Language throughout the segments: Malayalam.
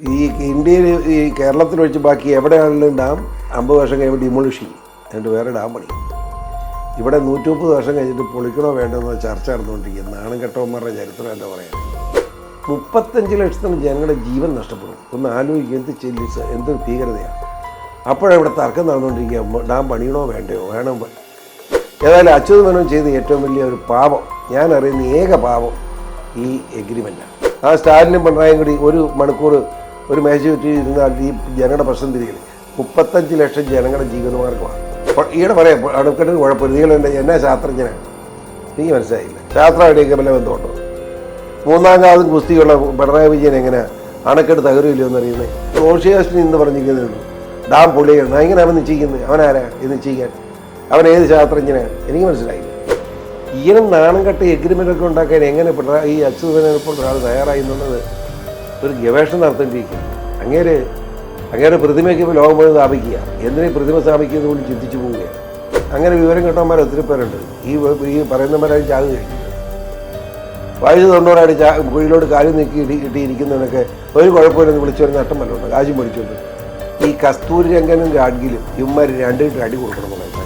ഈ ഇന്ത്യയിൽ ഈ കേരളത്തിൽ വെച്ച് ബാക്കി എവിടെയാണെങ്കിലും ഡാം അമ്പത് വർഷം കഴിയുമ്പോൾ ഡിമോളിഷ് ചെയ്യും എന്നിട്ട് വേറെ ഡാം പണി. ഇവിടെ നൂറ്റി മുപ്പത് വർഷം കഴിഞ്ഞിട്ട് പൊളിക്കണോ വേണ്ടെന്ന ചർച്ച നടന്നുകൊണ്ടിരിക്കുന്നത് നാണം കെട്ടവന്മാരുടെ ചരിത്രം എന്താ പറയുക മുപ്പത്തഞ്ച് ലക്ഷത്തിന് ജനങ്ങളുടെ ജീവൻ നഷ്ടപ്പെടും. ഒന്ന് ആലോചിക്കുക എന്ത് ചെല്ലിസ് എന്ത് ഭീകരതയാണ് അപ്പോഴാണ് തർക്കം നടന്നുകൊണ്ടിരിക്കുക ഡാം പണിയണോ വേണ്ടയോ? വേണം. ഏതായാലും അച്യുത മനോ ചെയ്ത ഏറ്റവും വലിയ ഒരു പാപം ഞാൻ അറിയുന്ന ഏക പാപം ഈ എഗ്രിമെന്റാണ് ആ സ്റ്റാലിനും പിണറായും കൂടി ഒരു മണിക്കൂർ ഒരു മേശ ചുറ്റി ഇരുന്നാൽ ഈ ജനങ്ങളുടെ പ്രശ്നം തിരികെ മുപ്പത്തഞ്ച് ലക്ഷം ജനങ്ങളുടെ ജീവിതമാർഗമാണ് ഈയിടെ പറയാം അണുക്കെട്ടിന് കുഴപ്പമില്ല. എന്നെ എന്നെ ശാസ്ത്രജ്ഞനാണ് എനിക്ക് മനസ്സിലായില്ല. ശാസ്ത്രമായിട്ടൊക്കെ വല്ല ബന്ധമുണ്ടോ? മൂന്നാം കാലം കുസ്തിയുള്ള പിണറായി വിജയൻ എങ്ങനെ അണക്കെട്ട് തകരുമില്ലോ എന്നറിയുന്നത് റോഷിയാസ്റ്റിന് ഇന്ന് പറഞ്ഞിരിക്കുന്നുള്ളൂ ഡാം പൊളിയാണ് എങ്ങനെ അവൻ നിശ്ചയിക്കുന്നത്. അവനാരാ ഇത് നിശ്ചയിക്കാൻ. അവൻ ഏത് ശാസ്ത്രജ്ഞനാണ് എനിക്ക് മനസ്സിലായില്ല. ഈയനും നാണം കെട്ട് എഗ്രിമെന്റ് ഒക്കെ ഉണ്ടാക്കാൻ എങ്ങനെ പിണറായി ഈ അച്യുതനെ ഇപ്പോൾ ഒരാൾ തയ്യാറായി എന്നുള്ളത് ഒരു ഗവേഷണം നടത്തേണ്ടിയിരിക്കും അങ്ങേര് അങ്ങേരെ പ്രതിമയ്ക്ക് ഇപ്പോൾ ലോകം മുഴുവൻ സ്ഥാപിക്കുക എന്തിനെ പ്രതിമ സ്ഥാപിക്കുന്നത് കൊണ്ട് ചിന്തിച്ചു പോവുകയാണ് അങ്ങനെ വിവരം കിട്ടന്മാർ ഒത്തിരി പേരുണ്ട്. ഈ ഈ പറയുന്നവരായി ചാകു കഴിക്കുന്നത് വയസ്സ് തൊണ്ണൂറായിട്ട് ചാ കുഴിയിലോട്ട് കാര്യം നീക്കി ഇടി ഇട്ടിയിരിക്കുന്നവനൊക്കെ ഒരു കുഴപ്പമില്ലെന്ന് വിളിച്ചൊരു നട്ടം വല്ലതുണ്ട്? കാശും പഠിച്ചുകൊണ്ട് ഈ കസ്തൂരി രംഗനും ഗാഡ്ഗിലും ഇവന്മാർ രണ്ടിട്ട് അടി കൊടുക്കണം എന്നുള്ള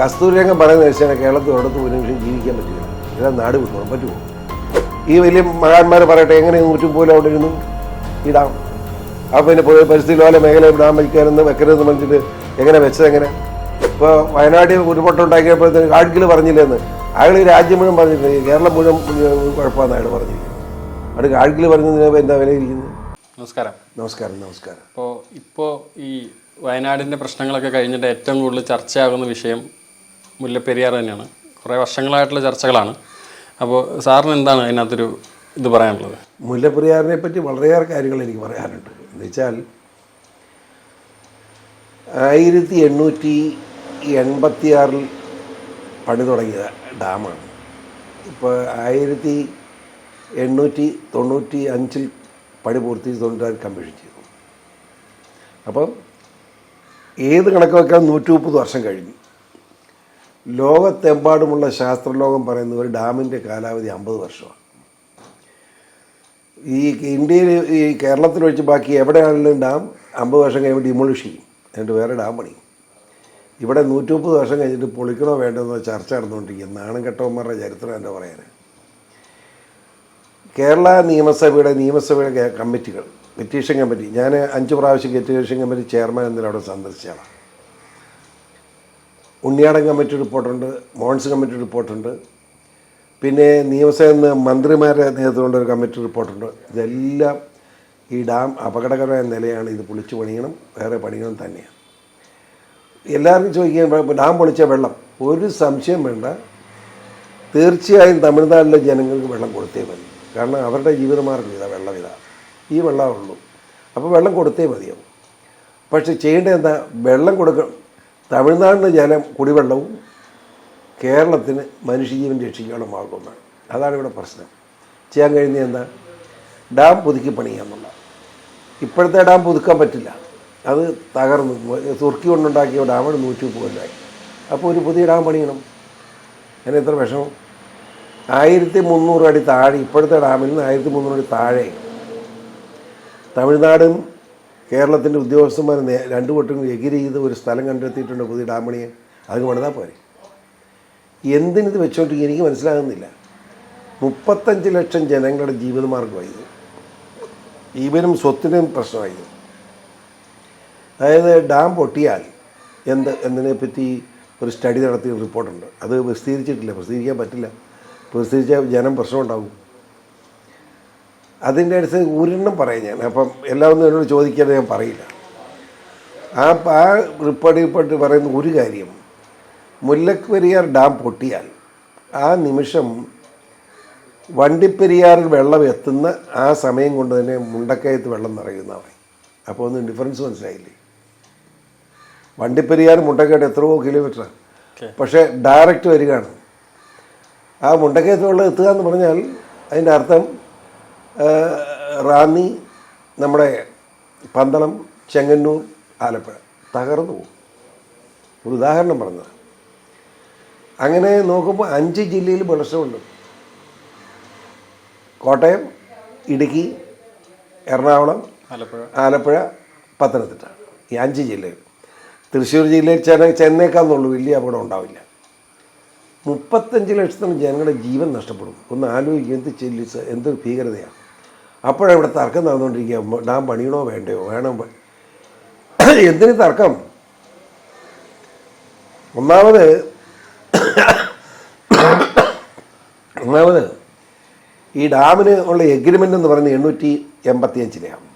കസ്തൂരി രംഗം പറയുന്ന വെച്ചാൽ കേരളത്തിൽ ഒരിടത്ത് ഒരു നിമിഷം ജീവിക്കാൻ പറ്റില്ല. എല്ലാം നാട് വിട്ടോണം പറ്റുമോ ഈ വലിയ മഹാന്മാർ പറയട്ടെ എങ്ങനെ നൂറ്റും പോലും അവിടെ ഇരുന്നു? ഇടാം അപ്പോൾ പിന്നെ പൊതുവെ പരിസ്ഥിതി ലോല മേഖല ഇടാൻ വയ്ക്കാനെന്ന് വെക്കരുതെന്ന് പറഞ്ഞിട്ട് എങ്ങനെ വെച്ചത് എങ്ങനെ? ഇപ്പോൾ വയനാട്ടിൽ ഉരുപൊട്ടം ഉണ്ടാക്കിയപ്പോഴത്തേക്ക് ഗാഡ്ഗിൽ പറഞ്ഞില്ലെന്ന്. അയാൾ രാജ്യം മുഴുവൻ പറഞ്ഞിട്ടുണ്ട് കേരളം മുഴുവൻ കുഴപ്പമെന്ന് അയാൾ പറഞ്ഞിരിക്കുന്നത് അവിടെ ഗാഡ്ഗിൽ പറഞ്ഞതിന് എന്താ വിലയിരിക്കുന്നത് നമസ്കാരം. നമസ്കാരം നമസ്കാരം. അപ്പോൾ ഇപ്പോൾ ഈ വയനാടിന്റെ പ്രശ്നങ്ങളൊക്കെ കഴിഞ്ഞിട്ട് ഏറ്റവും കൂടുതൽ ചർച്ചയാകുന്ന വിഷയം മുല്ലപ്പെരിയാർ തന്നെയാണ്. കുറേ വർഷങ്ങളായിട്ടുള്ള ചർച്ചകളാണ്. അപ്പോൾ സാറിന് എന്താണ് അതിനകത്തൊരു ഇത് പറയാനുള്ളത്? മുല്ലപ്പെരിയാറിനെ പറ്റി വളരെയേറെ കാര്യങ്ങൾ എനിക്ക് പറയാനുണ്ട്. എന്ന് വെച്ചാൽ ആയിരത്തി എണ്ണൂറ്റി എൺപത്തിയാറിൽ പണി തുടങ്ങിയ ഡാമാണ്. ഇപ്പോൾ ആയിരത്തി എണ്ണൂറ്റി തൊണ്ണൂറ്റി അഞ്ചിൽ പണി പൂർത്തീകരിച്ച് തൊണ്ണൂറ്റാറ് കമ്മീഷൻ ചെയ്തു. അപ്പം ഏത് കണക്ക് വെക്കാൻ നൂറ്റി മുപ്പത് വർഷം കഴിഞ്ഞു. ലോകത്തെമ്പാടുമുള്ള ശാസ്ത്രലോകം പറയുന്ന ഒരു ഡാമിന്റെ കാലാവധി അമ്പത് വർഷമാണ്. ഈ ഇന്ത്യയിൽ ഈ കേരളത്തിൽ വെച്ച് ബാക്കി എവിടെയാണെങ്കിലും ഡാം അമ്പത് വർഷം കഴിയുമ്പോൾ ഡിമോളിഷ് ചെയ്യും. എന്നിട്ട് വേറെ ഡാം പണിയും. ഇവിടെ നൂറ്റി മുപ്പത് വർഷം കഴിഞ്ഞിട്ട് പൊളിക്കണോ വേണ്ടെന്ന് ചർച്ച നടന്നുകൊണ്ടിരിക്കുക നാണം കെട്ടവന്മാരുടെ ചരിത്രം എന്താ പറയാൻ കേരള നിയമസഭയുടെ നിയമസഭയുടെ കമ്മിറ്റികൾ പെറ്റീഷൻ കമ്മിറ്റി. ഞാൻ അഞ്ച് പ്രാവശ്യം പെറ്റീഷൻ കമ്മിറ്റി ചെയർമാൻ എന്നതിൽ അവിടെ സന്ദർശിച്ചാണ് ഉണ്ണിയാടൻ കമ്മിറ്റി റിപ്പോർട്ടുണ്ട് മോൺസ് കമ്മിറ്റി റിപ്പോർട്ടുണ്ട് പിന്നെ നിയമസഭയിൽ നിന്ന് മന്ത്രിമാരുടെ നേതൃത്വത്തിലുള്ള ഒരു കമ്മിറ്റി റിപ്പോർട്ടുണ്ട് ഇതെല്ലാം ഈ ഡാം അപകടകരമായ നിലയാണ്. ഇത് പൊളിച്ചു പണിയണം. വേറെ പണിയണം തന്നെയാണ്. എല്ലാവരും ചോദിക്കാൻ ഡാം പൊളിച്ച വെള്ളം. ഒരു സംശയം വേണ്ട. തീർച്ചയായും തമിഴ്നാട്ടിലെ ജനങ്ങൾക്ക് വെള്ളം കൊടുത്തേ മതി. കാരണം അവരുടെ ജീവിതമാർഗം ഇതാ വെള്ളം ഇതാ. ഈ വെള്ളമേ ഉള്ളൂ. അപ്പോൾ വെള്ളം കൊടുത്തേ മതിയാവും. പക്ഷെ ചെയ്യേണ്ടത് എന്താ? വെള്ളം കൊടുക്കണം തമിഴ്നാടിന് ജലം കുടിവെള്ളവും കേരളത്തിന് മനുഷ്യജീവൻ രക്ഷിക്കാനുള്ള മാർഗവുമാണ്. അതാണ് ഇവിടെ പ്രശ്നം. ചെയ്യാൻ കഴിയുന്നത് എന്താ? ഡാം പുതുക്കി പണിയാന്നുള്ള ഇപ്പോഴത്തെ ഡാം പുതുക്കാൻ പറ്റില്ല. അത് തകർന്നു. തുർക്കി കൊണ്ടുണ്ടാക്കിയ ഡാമാണ് നൂറ്റി മുപ്പതിനായി അപ്പോൾ ഒരു പുതിയ ഡാം പണിയണം. അതിന് എത്ര വിഷമം ആയിരത്തി മുന്നൂറ് അടി താഴെ ഇപ്പോഴത്തെ ഡാമിൽ നിന്ന് ആയിരത്തി മുന്നൂറ് അടി താഴെ. തമിഴ്നാടും കേരളത്തിന്റെ ഉദ്യോഗസ്ഥന്മാർ രണ്ടു വട്ടം എഗിരി ചെയ്ത് ഒരു സ്ഥലം കണ്ടെത്തിയിട്ടുണ്ട് പുതിയ ഡാമണിയെ അത് പണിതാൽ പോരെ. എന്തിനിത് വെച്ചോണ്ടിരിക്കുക എനിക്ക് മനസ്സിലാകുന്നില്ല. മുപ്പത്തഞ്ച് ലക്ഷം ജനങ്ങളുടെ ജീവിതമാർഗമായി ഇത് ജീവനും സ്വത്തിനും പ്രശ്നമായി അതായത് ഡാം പൊട്ടിയാൽ എന്ത് എന്നതിനെപ്പറ്റി ഒരു സ്റ്റഡി നടത്തിയ റിപ്പോർട്ടുണ്ട്. അത് പ്രസിദ്ധീകരിച്ചിട്ടില്ല പ്രസിദ്ധീകരിക്കാൻ പറ്റില്ല. പ്രസിദ്ധീകരിച്ചാൽ ജനം പ്രശ്നമുണ്ടാകും. അതിന്റെ അടുത്ത് ഒരെണ്ണം പറയാം ഞാൻ. അപ്പം എല്ലാം ഒന്നും എന്നോട് ചോദിക്കാതെ ഞാൻ പറയില്ല. ആ ആ റിപ്പോർട്ട് റിപ്പോർട്ട് പറയുന്ന ഒരു കാര്യം മുല്ലപ്പെരിയാർ ഡാം പൊട്ടിയാൽ ആ നിമിഷം വണ്ടിപ്പെരിയാറിൽ വെള്ളം എത്തുന്ന ആ സമയം കൊണ്ട് തന്നെ മുണ്ടക്കയത്ത് വെള്ളം നിറയുന്ന പറയും അപ്പോൾ ഒന്നും ഡിഫറൻസ് മനസ്സിലായില്ലേ? വണ്ടിപ്പെരിയാർ മുണ്ടക്കയത്ത് എത്രയോ കിലോമീറ്ററാണ് പക്ഷേ ഡയറക്റ്റ് വരികയാണ്. ആ മുണ്ടക്കയത്ത് വെള്ളം എത്തുക എന്ന് പറഞ്ഞാൽ അതിന്റെ അർത്ഥം റാന്നി നമ്മുടെ പന്തളം ചെങ്ങന്നൂർ ആലപ്പുഴ തകർന്നു പോകും. ഒരു ഉദാഹരണം പറഞ്ഞത്. അങ്ങനെ നോക്കുമ്പോൾ അഞ്ച് ജില്ലയിൽ വെളിച്ചമുണ്ട്. കോട്ടയം ഇടുക്കി എറണാകുളം ആലപ്പുഴ. ആലപ്പുഴ പത്തനംതിട്ട ഈ അഞ്ച് ജില്ലയിൽ. തൃശ്ശൂർ ജില്ലയിൽ ചെന്ന ചെന്നേക്കാന്നുള്ളൂ വലിയ അപകടം ഉണ്ടാവില്ല. മുപ്പത്തഞ്ച് ലക്ഷത്തോളം ജനങ്ങളുടെ ജീവൻ നഷ്ടപ്പെടും. ഒന്ന് ആലോചിക്കും എന്ത് ചെല്ലിസ് എന്തൊരു ഭീകരതയാണ് അപ്പോഴാണ് ഇവിടെ തർക്കം നടന്നുകൊണ്ടിരിക്കുക. ഡാം പണിയണോ വേണ്ടയോ? വേണം. എന്തിന് തർക്കം? ഒന്നാമത് ഒന്നാമത് ഈ ഡാമിന് ഉള്ള എഗ്രിമെന്റ് എന്ന് പറയുന്നത് എണ്ണൂറ്റി എൺപത്തി അഞ്ചിലെയാണ്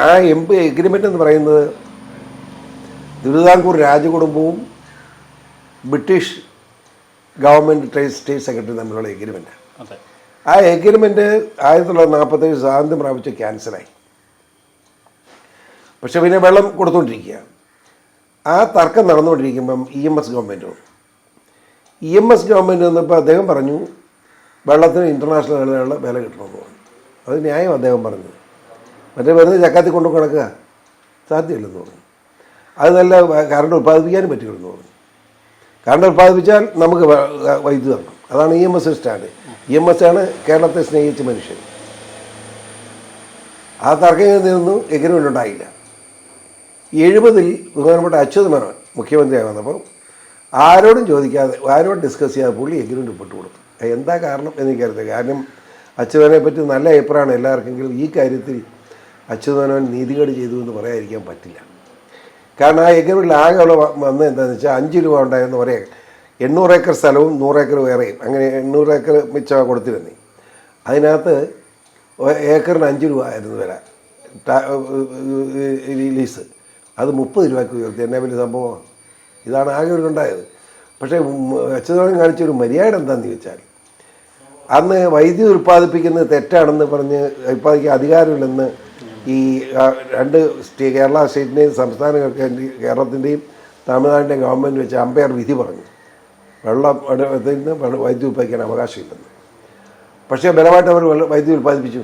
ആ എം പി എഗ്രിമെന്റ് എന്ന് പറയുന്നത് Thiruvithamkoor രാജകുടുംബവും British government trade state secretary തമ്മിലുള്ള എഗ്രിമെന്റ് ആ എഗ്രിമെന്റ് ആയിരത്തി തൊള്ളായിരത്തി നാൽപ്പത്തേഴ് സ്വാതന്ത്ര്യം പ്രാപിച്ച് ക്യാൻസലായി. പക്ഷെ പിന്നെ വെള്ളം കൊടുത്തുകൊണ്ടിരിക്കുക ആ തർക്കം നടന്നുകൊണ്ടിരിക്കുമ്പം E M S government E M S government വന്നപ്പോൾ അദ്ദേഹം പറഞ്ഞു വെള്ളത്തിന് ഇന്റർനാഷണൽ വിലയുള്ള വില കിട്ടണമെന്ന് പറഞ്ഞു അത് ന്യായം അദ്ദേഹം പറഞ്ഞു. മറ്റേ വെറുതെ ചക്കാത്തി കൊണ്ടു കിടക്കുക സാധ്യമല്ലെന്ന് പറഞ്ഞു. അത് നല്ല കറണ്ട് ഉൽപ്പാദിപ്പിക്കാനും പറ്റുമെന്ന് പറഞ്ഞു. കറണ്ട് ഉൽപ്പാദിപ്പിച്ചാൽ നമുക്ക് വൈദ്യുതി തരണം. അതാണ് E M S stand. E M S ആണ് കേരളത്തെ സ്നേഹിച്ച മനുഷ്യൻ. ആ തർക്കം നിന്നു എഗ്രിമെന്റ് ഉണ്ടായില്ല. എഴുപതിൽ ബഹുമാനപ്പെട്ട അച്യുത മേനോൻ മുഖ്യമന്ത്രിയായി വന്നപ്പോൾ ആരോടും ചോദിക്കാതെ ആരോടും ഡിസ്കസ് ചെയ്യാതെ പുള്ളി എഗ്രിമെന്റ് ഒപ്പിട്ട് കൊടുത്തു. എന്താ കാരണം എന്ന് എനിക്കറിയില്ല കാരണം അച്യുതനെ പറ്റി നല്ല അഭിപ്രായമാണ് എല്ലാവർക്കെങ്കിലും. ഈ കാര്യത്തിൽ അച്യുതമേനോൻ നീതികേട് ചെയ്തു എന്ന് പറയാതിരിക്കാൻ പറ്റില്ല. കാരണം ആ എഗ്രിമെന്റിൽ ആകെ ഉള്ള വ- വന്നത് എന്താണെന്ന് വെച്ചാൽ അഞ്ച് രൂപ ഉണ്ടായിരുന്ന ഒരേ എണ്ണൂറ് ഏക്കർ സ്ഥലവും നൂറ് ഏക്കർ വേറെയും. അങ്ങനെ എണ്ണൂറ് ഏക്കർ മിച്ചമാണ് കൊടുത്തിരുന്നത് അതിനകത്ത് ഏക്കറിന് അഞ്ച് രൂപ ആയിരുന്നു വില. ലീസ്. അത് മുപ്പത് രൂപയ്ക്ക് ഉയർത്തി. എന്നെ വലിയ സംഭവമാണ്. ഇതാണ് ആകെ ഒരു ഉണ്ടായത് പക്ഷേ അച്യുതോളം കാണിച്ചൊരു മര്യാദ എന്താണെന്ന് ചോദിച്ചാൽ അന്ന് വൈദ്യുതി ഉൽപ്പാദിപ്പിക്കുന്നത് തെറ്റാണെന്ന് പറഞ്ഞ് ഉൽപ്പാദിക്കാൻ അധികാരമില്ലെന്ന് ഈ രണ്ട് കേരള സ്റ്റേറ്റിന്റെയും സംസ്ഥാന കേരളത്തിന്റെയും തമിഴ്നാടിന്റെയും ഗവൺമെന്റ് വെച്ച് അമ്പയർ വിധി പറഞ്ഞു. വെള്ളം വൈദ്യുതി ഉൽപ്പാദിക്കാൻ അവകാശമില്ലെന്ന്. പക്ഷേ ബലമായിട്ട് അവർ വൈദ്യുതി ഉൽപ്പാദിപ്പിച്ചു.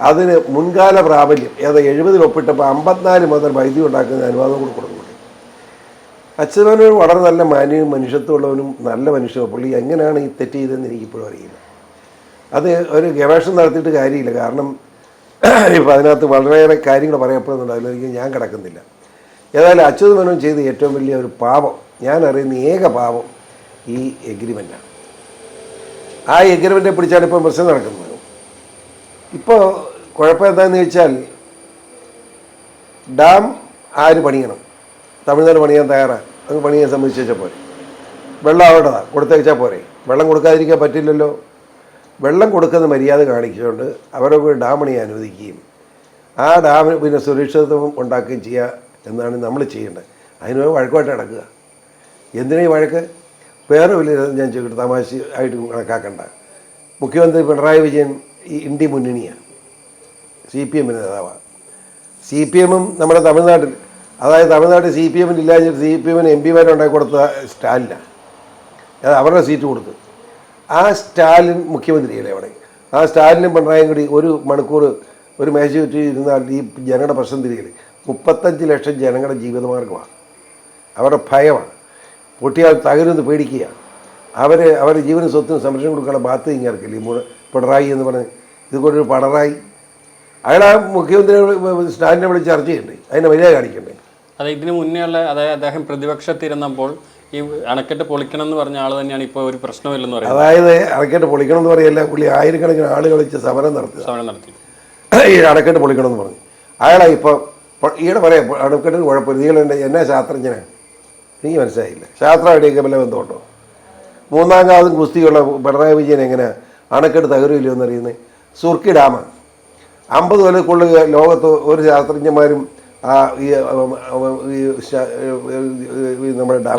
അതിന് മുൻകാല പ്രാബല്യം ഏതാ എഴുപതിൽ ഒപ്പിട്ടപ്പോൾ അമ്പത്തിനാല് മുതൽ വൈദ്യുതി ഉണ്ടാക്കുന്ന അനുവാദം കൂടി കൊടുക്കുന്നുണ്ട് അച്യുതനൊരു വളരെ നല്ല മാന്യവും മനുഷ്യത്വമുള്ളവനും നല്ല മനുഷ്യനും പുള്ളി എങ്ങനെയാണ് ഈ തെറ്റ് ചെയ്തതെന്ന് എനിക്കിപ്പോഴും അറിയില്ല. അത് ഒരു ഗവേഷണം നടത്തിയിട്ട് കാര്യമില്ല. കാരണം ഇപ്പം അതിനകത്ത് വളരെയേറെ കാര്യങ്ങൾ പറയപ്പെടുന്നുണ്ട്. അതിലേക്ക് ഞാൻ കിടക്കുന്നില്ല. ഏതായാലും അച്യുതമനോൻ ചെയ്ത ഏറ്റവും വലിയ ഒരു പാപം ഞാൻ അറിയുന്ന ഏക പാപം ഈ എഗ്രിമെന്റാണ് ആ എഗ്രിമെന്റെ പിടിച്ചാണ് ഇപ്പോൾ പ്രശ്നം നടക്കുന്നത്. ഇപ്പോൾ കുഴപ്പം എന്താണെന്ന് ചോദിച്ചാൽ ഡാം ആര് പണിയണം? തമിഴ്നാട് പണിയാൻ തയ്യാറാണ് അത് പണിയാൻ സംബന്ധിച്ചാൽ പോരെ. വെള്ളം അവിടെതാ കൊടുത്തേച്ചാൽ പോരെ. വെള്ളം കൊടുക്കാതിരിക്കാൻ പറ്റില്ലല്ലോ. വെള്ളം കൊടുക്കുന്ന മര്യാദ കാണിച്ചുകൊണ്ട് അവരൊക്കെ ഡാം പണിയാൻ അനുവദിക്കുകയും ആ ഡാമിന് പിന്നെ സുരക്ഷിതത്വം ഉണ്ടാക്കുകയും ചെയ്യുക എന്നാണ് നമ്മൾ ചെയ്യേണ്ടത്. അതിനൊരു വഴക്കുമായിട്ട് നടക്കുക. എന്തിനാണ് ഈ വഴക്ക്? വേറെ വലിയ ഞാൻ ചോദിക്കട്ടെ തമാശ ആയിട്ട് കണക്കാക്കണ്ട. മുഖ്യമന്ത്രി പിണറായി വിജയൻ ഈ ഇന്ത്യ മുന്നണിയാണ്. സി പി എമ്മിന്റെ നേതാവാണ്. സി പി എമ്മും നമ്മുടെ തമിഴ്നാട്ടിൽ അതായത് തമിഴ്നാട്ടിൽ സി പി എമ്മിന് ഇല്ലാഞ്ഞിട്ട് സി പി എമ്മിന് എം പിമാരുണ്ടാക്കി കൊടുത്ത സ്റ്റാലിനാണ് അത് അവരുടെ സീറ്റ് കൊടുത്തു. ആ സ്റ്റാലിൻ മുഖ്യമന്ത്രിയല്ലേ അവിടെ? ആ സ്റ്റാലിനും പിണറായിയും കൂടി ഒരു മണിക്കൂർ ഒരു മേശ ചുറ്റി ഇരുന്നാൽ ഈ ജനങ്ങളുടെ പ്രശ്നം തിരികെ മുപ്പത്തഞ്ച് ലക്ഷം ജനങ്ങളുടെ ജീവിതമാർഗമാണ്. അവരുടെ ഭയമാണ്. പൊട്ടിയാൽ തകരുമെന്ന് പേടിക്കുക അവർ അവരുടെ ജീവനും സ്വത്തിനും സംരക്ഷണം കൊടുക്കാനുള്ള ബാധ്യത ഇങ്ങേർക്കില്ല. പിണറായി എന്ന് പറഞ്ഞ് ഇതുകൊണ്ടൊരു പിണറായി. അയാൾ ആ മുഖ്യമന്ത്രി സ്റ്റാലിനെ വിളിച്ച് ചർച്ച ചെയ്യണ്ടേ? അതിനെ വലിയ കാണിക്കണ്ടേ? അതെ ഇതിന് മുന്നേ ഉള്ള അതായത് അദ്ദേഹം പ്രതിപക്ഷത്തിരുന്നപ്പോൾ ഈ അണക്കെട്ട് പൊളിക്കണം എന്ന് പറഞ്ഞ ആൾ തന്നെയാണ് ഇപ്പോൾ ഒരു പ്രശ്നമില്ലെന്ന് പറയുന്നത്. അതായത് അണക്കെട്ട് പൊളിക്കണം എന്ന് പറയല്ല പുള്ളി ആയിരക്കണക്കിന് ആളുകൾ വെച്ച് സമരം നടത്തി സമരം നടത്തി. ഈ അണക്കെട്ട് പൊളിക്കണം എന്ന് പറഞ്ഞു. അയാളാ ഇപ്പോൾ ഈയിടെ പറയാം അണക്കെട്ടിന് കുഴപ്പമില്ല. നിങ്ങൾ എന്റെ എന്നാ ശാസ്ത്രജ്ഞനാണ്. എനിക്ക് മനസ്സിലായില്ല? ശാസ്ത്രമായിട്ടൊക്കെ വല്ല ബന്ധമുണ്ടോ? മൂന്നാം കാലം കുസ്തിയുള്ള പിണറായി വിജയൻ എങ്ങനെ അണക്കെട്ട് തകരുമില്ലോ എന്നറിയുന്നത് സുർക്കി ഡാമ അമ്പത് കൊല്ലക്കുള്ള ലോകത്ത് ഒരു ശാസ്ത്രജ്ഞന്മാരും ആ ഈ നമ്മുടെ ഡാം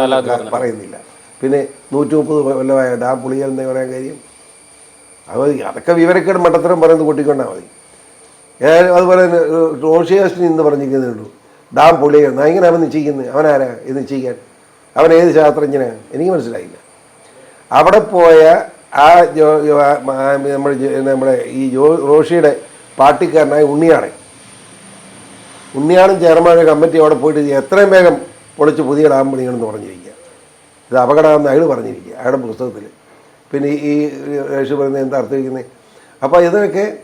പറയുന്നില്ല. പിന്നെ നൂറ്റി മുപ്പത് കൊല്ലമായ ഡാം പുളിയെന്ന് പറയാൻ കാര്യം? അത് അതൊക്കെ വിവരക്കേട് മട്ടത്തരം പറയുന്നത് കൂട്ടിക്കൊണ്ടാൽ മതി. ഏതായാലും അതുപോലെ തന്നെ റോഷിയാസ്റ്റിന് ഇന്ന് പറഞ്ഞിരിക്കുന്നുള്ളൂ ഡാം പൊളിയാണ് എങ്ങനെ അവൻ നിശ്ചയിക്കുന്നത്? അവനാരാ? ഇത് നിശ്ചയിക്കാൻ? അവൻ ഏത് ശാസ്ത്രജ്ഞനാണ് എനിക്ക് മനസ്സിലായില്ല. അവിടെ പോയ ആ ജോ- നമ്മുടെ നമ്മുടെ ഈ ജോ റോഷിയുടെ പാർട്ടിക്കാരനായ ഉണ്ണിയാണ്. ഉണ്ണിയാണും ചെയർമാനും കമ്മിറ്റി അവിടെ പോയിട്ട് എത്രയും വേഗം പൊളിച്ച് പുതിയ ഡാം പണിയണമെന്ന് പറഞ്ഞിരിക്കുക. ഇത് അപകടമെന്ന് അയാൾ പറഞ്ഞിരിക്കുക അയാളുടെ പുസ്തകത്തിൽ. പിന്നെ ഈ രേഷു പറയുന്നത് എന്താ അർത്ഥിക്കുന്നത് അപ്പോൾ ഇതിനൊക്കെ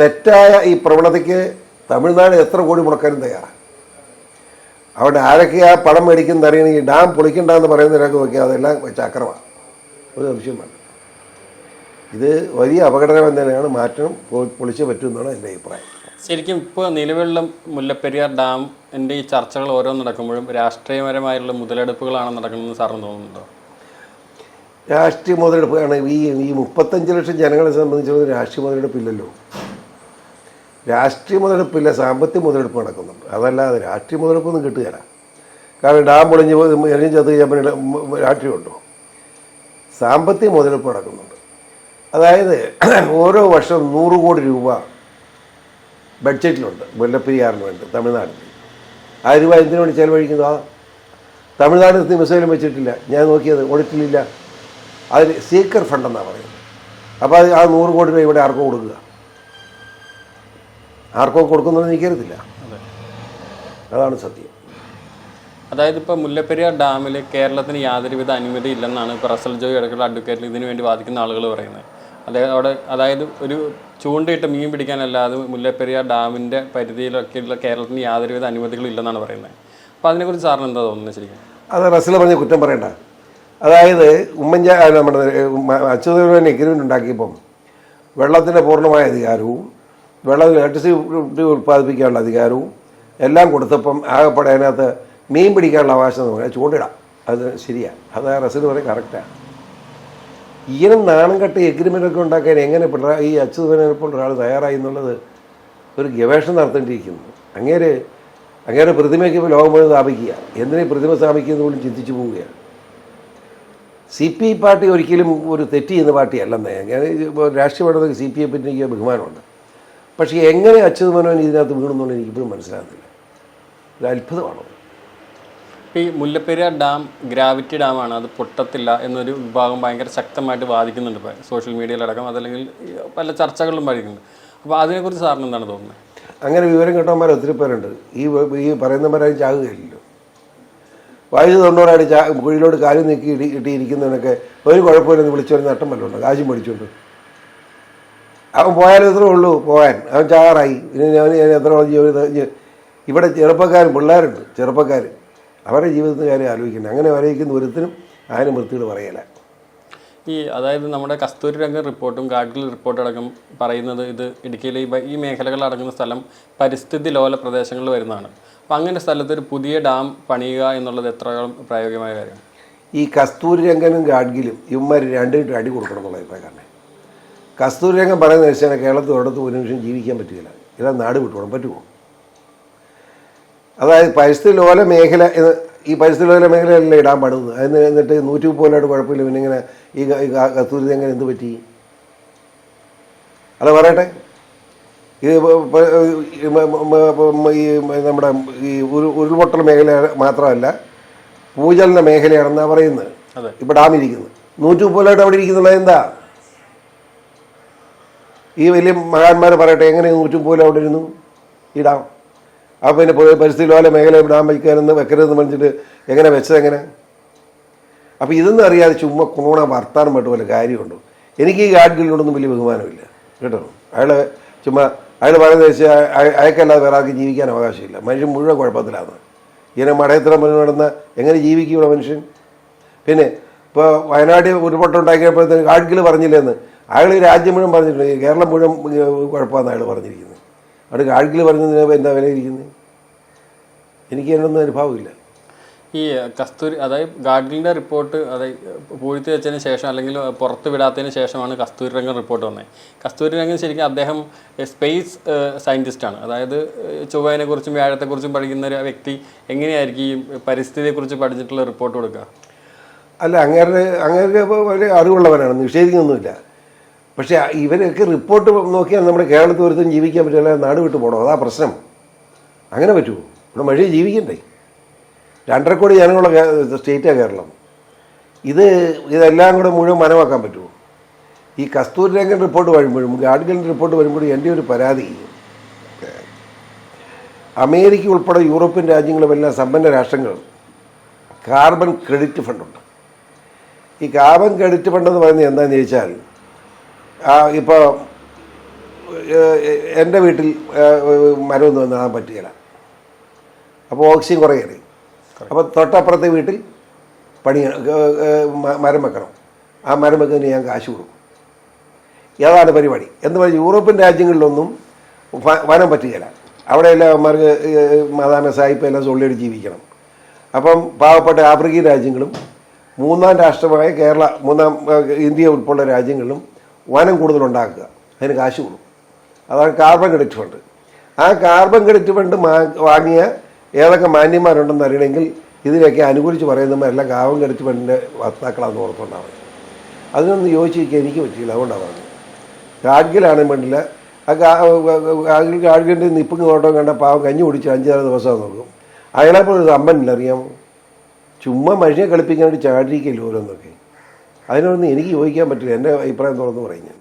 തെറ്റായ ഈ പ്രവണതയ്ക്ക് തമിഴ്നാട് എത്ര കോടി മുടക്കാനും തയ്യാറാണ്. അവിടെ ആരൊക്കെയാ പടം പണം മേടിക്കുന്ന അറിയണമെങ്കിൽ ഡാം പൊളിക്കണ്ടെന്ന് പറയുന്നതിനൊക്കെ നോക്കിയാൽ അതെല്ലാം ചക്രമാണ് ഒരു സംശയം വേണ്ട. ഇത് വലിയ അപകടകരം തന്നെയാണ് മാറ്റം പൊളിച്ചേ പറ്റുമെന്നാണ് എന്റെ അഭിപ്രായം. ശരിക്കും ഇപ്പോൾ നിലവിലുള്ള മുല്ലപ്പെരിയാർ ഡാം എന്റെ ഈ ചർച്ചകൾ ഓരോ നടക്കുമ്പോഴും രാഷ്ട്രീയപരമായുള്ള മുതലെടുപ്പുകളാണ് നടക്കുന്നതെന്ന് സാറിന് തോന്നുന്നുണ്ടോ? രാഷ്ട്രീയ മുതലെടുപ്പാണ് ഈ ഈ മുപ്പത്തഞ്ച് ലക്ഷം ജനങ്ങളെ സംബന്ധിച്ചിടത്തോളം രാഷ്ട്രീയ മുതലെടുപ്പില്ലല്ലോ. രാഷ്ട്രീയ മുതലെടുപ്പില്ല സാമ്പത്തിക മുതലെടുപ്പ് നടക്കുന്നുണ്ട്. അതല്ലാതെ രാഷ്ട്രീയ മുതലെടുപ്പൊന്നും കിട്ടുകയില്ല. കാരണം ഡാം പൊളിഞ്ഞ് എറിഞ്ഞ് ചത്ത് കഴിയാൻ പിന്നെ രാഷ്ട്രീയമുണ്ടോ സാമ്പത്തിക മുതലെടുപ്പ് നടക്കുന്നുണ്ട്. അതായത് ഓരോ വർഷം നൂറ് കോടി രൂപ ബഡ്ജറ്റിലുണ്ട് മുല്ലപ്പെരിയാറിന് വേണ്ടി തമിഴ്നാടിന്. ആ രൂപ എന്തിനു വേണ്ടി ചെലവഴിക്കുന്നു? ആ തമിഴ്നാട് മിസൈലും വെച്ചിട്ടില്ല. ഞാൻ നോക്കിയത് ഓഡിറ്റിലില്ല. അതിന് സീക്കർ ഫണ്ടെന്നാണ് പറയുന്നത്. അപ്പോൾ അത് ആ നൂറ് കോടി രൂപ ഇവിടെ ആർക്കും കൊടുക്കുക. ആർക്കോ കൊടുക്കുന്നത് നിൽക്കരുതില്ല. അതാണ് സത്യം. അതായത് ഇപ്പോൾ മുല്ലപ്പെരിയാർ ഡാമിൽ കേരളത്തിന് യാതൊരുവിധ അനുമതി ഇല്ലെന്നാണ് ഇപ്പോൾ റസൽ ജോയ് അടക്കമുള്ള അഡ്വക്കേറ്റിൽ ഇതിനു വേണ്ടി വാദിക്കുന്ന ആളുകൾ പറയുന്നത്. അദ്ദേഹം അവിടെ അതായത് ഒരു ചൂണ്ടയിട്ട് മീൻ പിടിക്കാനല്ലാതെ മുല്ലപ്പെരിയാർ ഡാമിന്റെ പരിധിയിലൊക്കെയുള്ള കേരളത്തിന് യാതൊരുവിധ അനുമതികളും ഇല്ലെന്നാണ് പറയുന്നത്. അപ്പോൾ അതിനെക്കുറിച്ച് സാറിന് എന്താ തോന്നുന്നത് ശരിക്കും? അത് റസൽ പറഞ്ഞ കുറ്റം പറയണ്ട. അതായത് ഉമ്മൻചാ നമ്മുടെ അച്യുതൻ എഗ്രിമെന്റ് ഉണ്ടാക്കിയപ്പം വെള്ളത്തിന്റെ പൂർണമായ അധികാരവും വെള്ളത്തിൽ ഇലക്ട്രിസിറ്റി ഉൽപ്പാദിപ്പിക്കാനുള്ള അധികാരവും എല്ലാം കൊടുത്തപ്പം ആകെപ്പാടെ അതിനകത്ത് മീൻ പിടിക്കാനുള്ള അവകാശം പറഞ്ഞാൽ ചൂണ്ടിടാം. അത് ശരിയാണ് അത് ആ റസിന് പറയും കറക്റ്റാണ് ഇങ്ങനെ നാണം കെട്ട് എഗ്രിമെന്റ് ഒക്കെ ഉണ്ടാക്കാൻ എങ്ങനെ പിണറായി ഈ അച്യുതനെ പോലെ ഒരാൾ തയ്യാറായി എന്നുള്ളത് ഒരു ഗവേഷണം നടത്തേണ്ടിയിരിക്കുന്നു അങ്ങേര് അങ്ങേരെ പ്രതിമയ്ക്ക് ഇപ്പോൾ ലോകം മുഴുവൻ സ്ഥാപിക്കുക എന്തിനാ പ്രതിമ സ്ഥാപിക്കുന്നത് പോലും ചിന്തിച്ചു പോവുകയാണ്. സി പി ഐ പാർട്ടി ഒരിക്കലും ഒരു തെറ്റ് ചെയ്യുന്ന പാർട്ടിയല്ലെന്നേ. ഞാൻ രാഷ്ട്രീയപരമായി സി പി ഐ പറ്റി ബഹുമാനമുണ്ട്. പക്ഷേ എങ്ങനെ അച്യുത മനോഹൻ ഇതിനകത്ത് വീണെന്നുള്ളത് എനിക്കിപ്പോഴും മനസ്സിലാകുന്നില്ല. ഒരു അത്ഭുതമാണ് ഈ മുല്ലപ്പെരിയാർ ഡാം ഗ്രാവിറ്റി ഡാമാണ് അത് പൊട്ടത്തില്ല എന്നൊരു വിഭാഗം ഭയങ്കര ശക്തമായിട്ട് വാദിക്കുന്നുണ്ട് ഇപ്പോൾ സോഷ്യൽ മീഡിയയിലടക്കം അതല്ലെങ്കിൽ പല ചർച്ചകളിലും വാദിക്കുന്നുണ്ട് അപ്പോൾ അതിനെക്കുറിച്ച് സാറിന് എന്താണ് തോന്നുന്നത്? അങ്ങനെ വിവരം കിട്ടന്മാർ ഒത്തിരി പേരുണ്ട്. ഈ ഈ പറയുന്നവരായി ചാകുകയില്ലല്ലോ. വയസ്സ് തൊണ്ണൂറായിട്ട് ചാ കുഴിയിലോട്ട് കാലും നീക്കി ഇടി ഇട്ടിയിരിക്കുന്നവനൊക്കെ ഒരു കുഴപ്പമില്ലെന്ന് വിളിച്ചൊരു നട്ടം വല്ലതുണ്ട് കാശും പഠിച്ചുകൊണ്ട് അവൻ പോയാലും ഇത്രേ ഉള്ളൂ പോകാൻ. അവൻ ചാറായി ഇനി അവന് ഞാൻ എത്ര ജീവിത ഇവിടെ ചെറുപ്പക്കാരും പിള്ളേരുണ്ട് ചെറുപ്പക്കാർ അവരുടെ ജീവിതത്തിന്റെ കാര്യം ആലോചിക്കുന്നത് അങ്ങനെ ആലോചിക്കുന്ന ഒരുത്തിനും ആരും വൃത്തിയോട് പറയല. ഈ അതായത് നമ്മുടെ കസ്തൂരി രംഗ റിപ്പോർട്ടും ഗാഡ്ഗിൽ റിപ്പോർട്ടും അടക്കം പറയുന്നത് ഇത് ഇടുക്കിയിലെ ഈ മേഖലകൾ അടങ്ങുന്ന സ്ഥലം പരിസ്ഥിതി ലോല പ്രദേശങ്ങളിൽ വരുന്നതാണ്. അപ്പം അങ്ങനെ സ്ഥലത്ത് ഒരു പുതിയ ഡാം പണിയുക എന്നുള്ളത് എത്രയോളം പ്രായോഗികമായ കാര്യമാണ് ഈ കസ്തൂരി രംഗനും ഗാഡ്ഗിലും ഇവന്മാർ രണ്ടും അടി കൊടുക്കണം എന്നുള്ള അഭിപ്രായമാണ് കസ്തൂരി രംഗൻ പറയുന്ന വെച്ചാൽ കേരളത്തിൽ ഒരിടത്ത് ഒരു നിമിഷം ജീവിക്കാൻ പറ്റില്ല. ഇതാ നാട് വിട്ടുപോകണം പറ്റുമോ? അതായത് പരിസ്ഥിതി ലോല മേഖല എന്ന് ഈ പരിസ്ഥിതി ലോല മേഖലയല്ലേ ഇടാൻ പാടുന്നത്? അതിന് എന്നിട്ട് നൂറ്റി മുപ്പതിലോട്ട് കുഴപ്പമില്ല. പിന്നെ ഇങ്ങനെ ഈ ക- ഈ ക- കസ്തൂരി രംഗൻ എന്ത് പറ്റി? അല്ല പറയട്ടെ. ഇത് ഈ നമ്മുടെ ഈ ഉരു ഉരുൾപൊട്ടൽ മേഖല മാത്രമല്ല പൂജലിന്റെ മേഖലയാണെന്നാണ് പറയുന്നത്. ഇപ്പം ഇപ്പോൾ ഡാം ഇരിക്കുന്നത് നൂറ്റി മുപ്പതിലോട്ട് അവിടെ ഇരിക്കുന്നുള്ളത് എന്താ? ഈ വലിയ മഹാന്മാർ പറയട്ടെ എങ്ങനെ പോലും അവിടെ ഇരുന്നു? ഈ ഡാം അപ്പോൾ പിന്നെ പരിസ്ഥിതി ലോല മേഖല ഡാം വയ്ക്കാനെന്ന് വെക്കരുതെന്ന് പറഞ്ഞിട്ട് എങ്ങനെ വെച്ചത് എങ്ങനെ? അപ്പോൾ ഇതൊന്നും അറിയാതെ ചുമ്മാ കോണ വർത്താനം പെട്ട് വല്ല കാര്യമുണ്ടോ? എനിക്ക് ഈ ഗാഡ്ഗിലിനോടൊന്നും വലിയ ബഹുമാനമില്ല. കേട്ടോ? അയാൾ ചുമ്മാ അയാൾ പറയുന്നത് വെച്ചാൽ അയക്കല്ലാതെ വേറെ ആർക്കും ജീവിക്കാൻ അവകാശമില്ല. മനുഷ്യൻ മുഴുവൻ കുഴപ്പത്തിലാണ് ഇങ്ങനെ മടയത്ര മുന്നിൽ നടന്ന എങ്ങനെ ജീവിക്കുകയുള്ള മനുഷ്യൻ? പിന്നെ ഇപ്പോൾ വയനാട് ഉരുപൊട്ടുണ്ടാക്കിയപ്പോഴത്തേക്ക് ഗാഡ്ഗിൽ പറഞ്ഞില്ലെന്ന്. അയാൾ രാജ്യം മുഴുവൻ പറഞ്ഞിട്ടുണ്ട്. കേരളം മുഴുവൻ കുഴപ്പമാണെന്ന് അയാൾ പറഞ്ഞിരിക്കുന്നത്. അവിടെ ഗാഡ്ഗിൽ പറഞ്ഞതിന് എന്താ വിലയിരിക്കുന്നത്? എനിക്ക് അതിനൊന്നും അനുഭവമില്ല. ഈ കസ്തൂരി അതായത് ഗാഡ്ഗിലിന്റെ റിപ്പോർട്ട് അതായത് പൂഴ്ത്തി വെച്ചതിന് ശേഷം അല്ലെങ്കിൽ പുറത്ത് വിടാത്തതിന് ശേഷമാണ് കസ്തൂരി രംഗൻ റിപ്പോർട്ട് വന്നത്. കസ്തൂരി രംഗൻ ശരിക്കും അദ്ദേഹം സ്പേസ് സയന്റിസ്റ്റാണ് അതായത് ചൊവ്വതിനെക്കുറിച്ചും വ്യാഴത്തെക്കുറിച്ചും പഠിക്കുന്ന ഒരു വ്യക്തി എങ്ങനെയായിരിക്കും ഈ പരിസ്ഥിതിയെക്കുറിച്ച് പഠിച്ചിട്ടുള്ള റിപ്പോർട്ട് കൊടുക്കുക? അല്ല അങ്ങേരുടെ അങ്ങനെ ഒരു അറിവുള്ളവരാണ് നിഷേധിക്കുന്നൊന്നുമില്ല. പക്ഷേ ഇവരൊക്കെ റിപ്പോർട്ട് നോക്കിയാൽ നമ്മുടെ കേരളത്തിൽ ഒരുത്തും ജീവിക്കാൻ പറ്റില്ല നാട് വിട്ടു പോകണം അതാ പ്രശ്നം. അങ്ങനെ പറ്റുമോ ഇവിടെ മഴ ജീവിക്കണ്ടേ? രണ്ടര കോടി ജനങ്ങളുള്ള സ്റ്റേറ്റാണ് കേരളം. ഇത് ഇതെല്ലാം കൂടെ മുഴുവൻ മനമാക്കാൻ പറ്റുമോ ഈ കസ്തൂരി രംഗൻ റിപ്പോർട്ട് വരുമ്പോഴും ഗാഡ്ഗലിന്റെ റിപ്പോർട്ട് വരുമ്പോഴും എന്റെ ഒരു പരാതി. അമേരിക്ക ഉൾപ്പെടെ യൂറോപ്യൻ രാജ്യങ്ങളുമെല്ലാം സമ്പന്ന രാഷ്ട്രങ്ങൾ. കാർബൺ ക്രെഡിറ്റ് ഫണ്ടുണ്ട്. ഈ കാർബൺ ക്രെഡിറ്റ് ഫണ്ട് എന്ന് പറയുന്നത് എന്താണെന്ന് ചോദിച്ചാൽ ഇപ്പോൾ എന്റെ വീട്ടിൽ മരുന്ന് വന്നാൽ നടാൻ പറ്റുകയില്ല അപ്പോൾ ഓക്സിജൻ കുറയരുത് അപ്പോൾ തൊട്ടപ്പുറത്തെ വീട്ടിൽ പണി മരം വെക്കണം. ആ മരം വെക്കുന്നതിന് ഞാൻ കാശ് കൊടുക്കും. ഏതാണ് പരിപാടി? എന്ന് പറഞ്ഞാൽ യൂറോപ്യൻ രാജ്യങ്ങളിലൊന്നും വനം പറ്റുകയില്ല അവിടെയെല്ലാം ഏഹ്, മാതാമ സായിപ്പ് എല്ലാം സൊള്ളിയടി ജീവിക്കണം. അപ്പം പാവപ്പെട്ട ആഫ്രിക്കൻ രാജ്യങ്ങളും മൂന്നാം രാഷ്ട്രമായ കേരള മൂന്നാം ഇന്ത്യ ഉൾപ്പെടെ രാജ്യങ്ങളിലും വനം കൂടുതൽ ഉണ്ടാക്കുക അതിന് കാശ് കൊടുക്കും അതാണ് കാർബൺ ക്രെഡിറ്റ് ഫണ്ട് ആ കാർബൺ ക്രെഡിറ്റ് ഫണ്ട് വാങ്ങിയ ഏതൊക്കെ മാന്യന്മാരുണ്ടെന്ന് അറിയണമെങ്കിൽ ഇതിനെയൊക്കെ അനുകൂലിച്ച് പറയുന്നവരെല്ലാം കാർബൺ ക്രെഡിറ്റ് ഫണ്ടിന്റെ വക്താക്കളാണെന്ന് ഓർത്തുകൊണ്ടാണ്. അതിനൊന്ന് യോജിച്ചിരിക്കുക എനിക്ക് പറ്റിയില്ല. അതുകൊണ്ടാണ് പറഞ്ഞത്. വേണ്ടില്ല ആ ഗാഡ്ഗിൽ ഗാഡ്ഗിന്റെ നിപ്പിങ് നോട്ടം കണ്ട പാവം കഞ്ഞി കുടിച്ച് അഞ്ചാറ് ദിവസം നോക്കും. അയാളെപ്പോലെ ഒരു അമ്മനില്ല അറിയാമോ? ചുമ്മാ മനുഷ്യനെ കളിപ്പിക്കാൻ വേണ്ടി ചാടിയിരിക്കല്ലോ ഓരോന്നൊക്കെ. അതിനൊന്നും എനിക്ക് ചോദിക്കാൻ പറ്റില്ല. എന്റെ അഭിപ്രായം തുറന്നു പറയും ഞാൻ.